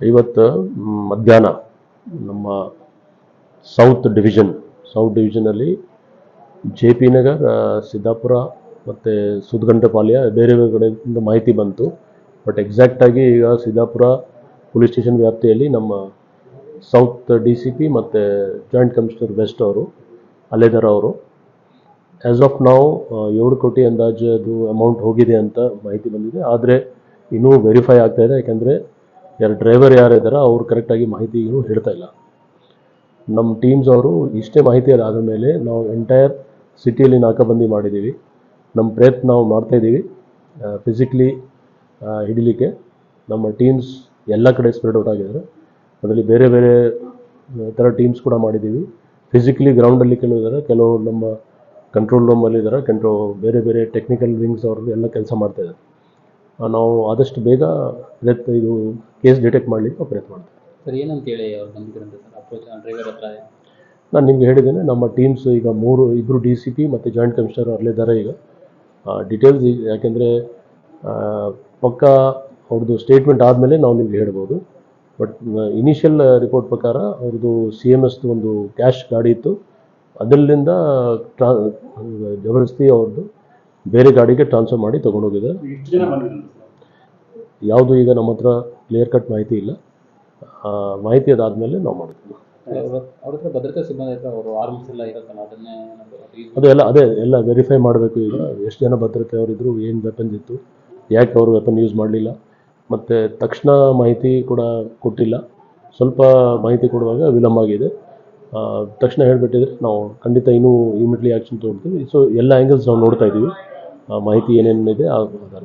ಇವತ್ತು ಮಧ್ಯಾಹ್ನ ನಮ್ಮ ಸೌತ್ ಡಿವಿಷನ್ ಸೌತ್ ಡಿವಿಷನಲ್ಲಿ ಜೆ ಪಿ ನಗರ್ ಸಿದ್ದಾಪುರ ಮತ್ತು ಸುದ್ಗಂಟಪಾಳ್ಯ ಬೇರೆ ಬೇರೆ ಕಡೆಯಿಂದ ಮಾಹಿತಿ ಬಂತು. ಬಟ್ ಎಕ್ಸಾಕ್ಟಾಗಿ ಈಗ ಸಿದ್ದಾಪುರ ಪೊಲೀಸ್ ಸ್ಟೇಷನ್ ವ್ಯಾಪ್ತಿಯಲ್ಲಿ ನಮ್ಮ ಸೌತ್ ಡಿ ಸಿ ಪಿ ಮತ್ತು ಜಾಯಿಂಟ್ ಕಮಿಷನರ್ ವೆಸ್ಟ್ ಅವರು ಅಲೆದರ ಅವರು ಆ್ಯಸ್ ಆಫ್ ನಾವು ಏಳು ಕೋಟಿ ಅಂದಾಜು ಅದು ಅಮೌಂಟ್ ಹೋಗಿದೆ ಅಂತ ಮಾಹಿತಿ ಬಂದಿದೆ. ಆದರೆ ಇನ್ನೂ ವೆರಿಫೈ ಆಗ್ತಾ ಇದೆ. ಯಾಕೆಂದರೆ ಯಾರು ಡ್ರೈವರ್ ಯಾರಿದ್ದಾರೋ ಅವ್ರು ಕರೆಕ್ಟಾಗಿ ಮಾಹಿತಿ ಏನು ಹೇಳ್ತಾ ಇಲ್ಲ. ನಮ್ಮ ಟೀಮ್ಸ್ ಅವರು ಇಷ್ಟೇ ಮಾಹಿತಿ ಅದಾದ ಮೇಲೆ ನಾವು ಎಂಟೈರ್ ಸಿಟಿಯಲ್ಲಿ ನಾಕಾಬಂದಿ ಮಾಡಿದ್ದೀವಿ. ನಮ್ಮ ಪ್ರಯತ್ನ ನಾವು ಮಾಡ್ತಾ ಇದ್ದೀವಿ. ಫಿಸಿಕಲಿ ಹಿಡಿಲಿಕ್ಕೆ ನಮ್ಮ ಟೀಮ್ಸ್ ಎಲ್ಲ ಕಡೆ ಸ್ಪ್ರೆಡ್ ಔಟ್ ಆಗಿದ್ದಾರೆ. ಅದರಲ್ಲಿ ಬೇರೆ ಬೇರೆ ಥರ ಟೀಮ್ಸ್ ಕೂಡ ಮಾಡಿದ್ದೀವಿ. ಫಿಸಿಕಲಿ ಗ್ರೌಂಡಲ್ಲಿ ಕೆಲವು ಇದ್ದಾರೆ ಕೆಲವು ನಮ್ಮ ಕಂಟ್ರೋಲ್ ರೂಮಲ್ಲಿ ಇದ್ದಾರೆ ಕಂಟ್ರೋಲ್ ಬೇರೆ ಬೇರೆ ಟೆಕ್ನಿಕಲ್ ವಿಂಗ್ಸ್ ಅವ್ರದ್ದು ಎಲ್ಲ ಕೆಲಸ ಮಾಡ್ತಾ ಇದ್ದಾರೆ. ಆ, ನಾವು ಆದಷ್ಟು ಬೇಗ ಪ್ರಯತ್ನ ಇದು ಕೇಸ್ ಡಿಟೆಕ್ಟ್ ಮಾಡಲಿಕ್ಕೆ ನಾವು ಪ್ರಯತ್ನ ಮಾಡ್ತೀವಿ. ಸರ್ ಏನಂತೇಳಿ ಅವ್ರು ಬಂದಿದ್ರಂತೆ ಸರ್ ಅಪ್ರೋಚ್ ಡ್ರೈವರ್ ಹತ್ರ? ನಾನು ನಿಮ್ಗೆ ಹೇಳಿದ್ದೇನೆ ನಮ್ಮ ಟೀಮ್ಸ್ ಈಗ ಮೂರು ಇಬ್ಬರು ಡಿ ಸಿ ಪಿ ಮತ್ತು ಜಾಯಿಂಟ್ ಕಮಿಷನರ್ ಅಲ್ಲಿದ್ದಾರೆ ಈಗ. ಡೀಟೇಲ್ಸ್ ಯಾಕೆಂದರೆ ಪಕ್ಕ ಅವ್ರದ್ದು ಸ್ಟೇಟ್ಮೆಂಟ್ ಆದಮೇಲೆ ನಾವು ನಿಮ್ಗೆ ಹೇಳ್ಬೋದು. ಬಟ್ ಇನಿಷಿಯಲ್ ರಿಪೋರ್ಟ್ ಪ್ರಕಾರ ಅವ್ರದ್ದು ಸಿ ಎಂ ಎಸ್ದು ಒಂದು ಕ್ಯಾಶ್ ಗಾಡಿ ಇತ್ತು. ಅದರಿಂದ ಟ್ರಾ ಜಬರ್ದಸ್ತಿ ಅವ್ರದ್ದು ಬೇರೆ ಗಾಡಿಗೆ ಟ್ರಾನ್ಸ್ಫರ್ ಮಾಡಿ ತೊಗೊಂಡೋಗಿದೆ ಯಾವುದು ಈಗ ನಮ್ಮ ಹತ್ರ ಕ್ಲಿಯರ್ ಕಟ್ ಮಾಹಿತಿ ಇಲ್ಲ. ಮಾಹಿತಿ ಅದಾದಮೇಲೆ ನಾವು ಮಾಡ್ತೀವಿ. ಭದ್ರತಾ ಸಿಬ್ಬಂದಿ ಎಲ್ಲ ಅದು ಎಲ್ಲ ಅದೇ ಎಲ್ಲ ವೆರಿಫೈ ಮಾಡಬೇಕು ಈಗ. ಎಷ್ಟು ಜನ ಭದ್ರತೆ ಅವರಿದ್ರು ಏನು ವೆಪನ್ಸ್ ಇತ್ತು ಯಾಕೆ ಅವರು ವೆಪನ್ ಯೂಸ್ ಮಾಡಲಿಲ್ಲ. ಮತ್ತು ತಕ್ಷಣ ಮಾಹಿತಿ ಕೂಡ ಕೊಟ್ಟಿಲ್ಲ. ಸ್ವಲ್ಪ ಮಾಹಿತಿ ಕೊಡುವಾಗ ವಿಳಂಬ ಆಗಿದೆ. ತಕ್ಷಣ ಹೇಳಿಬಿಟ್ಟಿದ್ರೆ ನಾವು ಖಂಡಿತ ಇನ್ನೂ ಇಮಿಡಿಯಟ್ಲಿ ಆ್ಯಕ್ಷನ್ ತೊಗೊಳ್ತೀವಿ ಸೊ ಎಲ್ಲ ಆ್ಯಂಗಲ್ಸ್ ನಾವು ನೋಡ್ತಾ ಇದ್ದೀವಿ. ಆ ಮಾಹಿತಿ ಏನೇನಿದೆ ಆ ಆಧಾರ